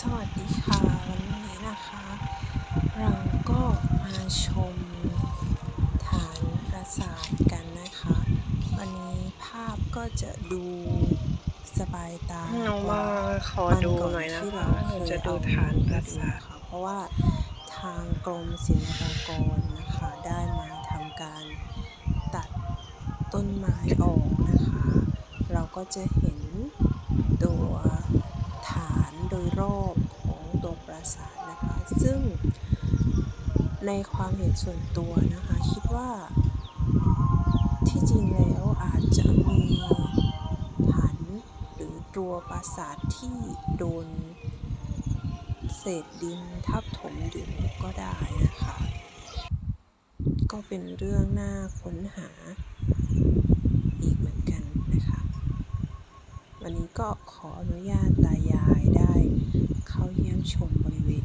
สวัสดีค่ะ วันนี้นะคะ เราก็มาชมฐานปราสาทกันนะคะ วันนี้ภาพก็จะดูสบายตาหนูกมาว่าขอดูหน่อยนะที่คะเราหนูจะดูฐานปราสาทค่ะเพราะว่าทางกรมศิลปากรนะคะ ได้มาทำการตัดต้นไม้ออกนะคะ เราก็จะเห็นตัวฐานโดยรอบของตัวปราสาทนะคะ ซึ่งในความเห็นส่วนตัวนะคะ คิดว่าที่จริงแล้วอาจจะมีฐานหรือตัวปราสาทที่โดนเศษดินทับถมอยู่ก็ได้นะคะ ก็เป็นเรื่องน่าค้นหาอีกเหมือนกันนะคะ วันนี้ก็ขออนุญาตตายายได้เข้าเยี่ยม ชมบริเวณ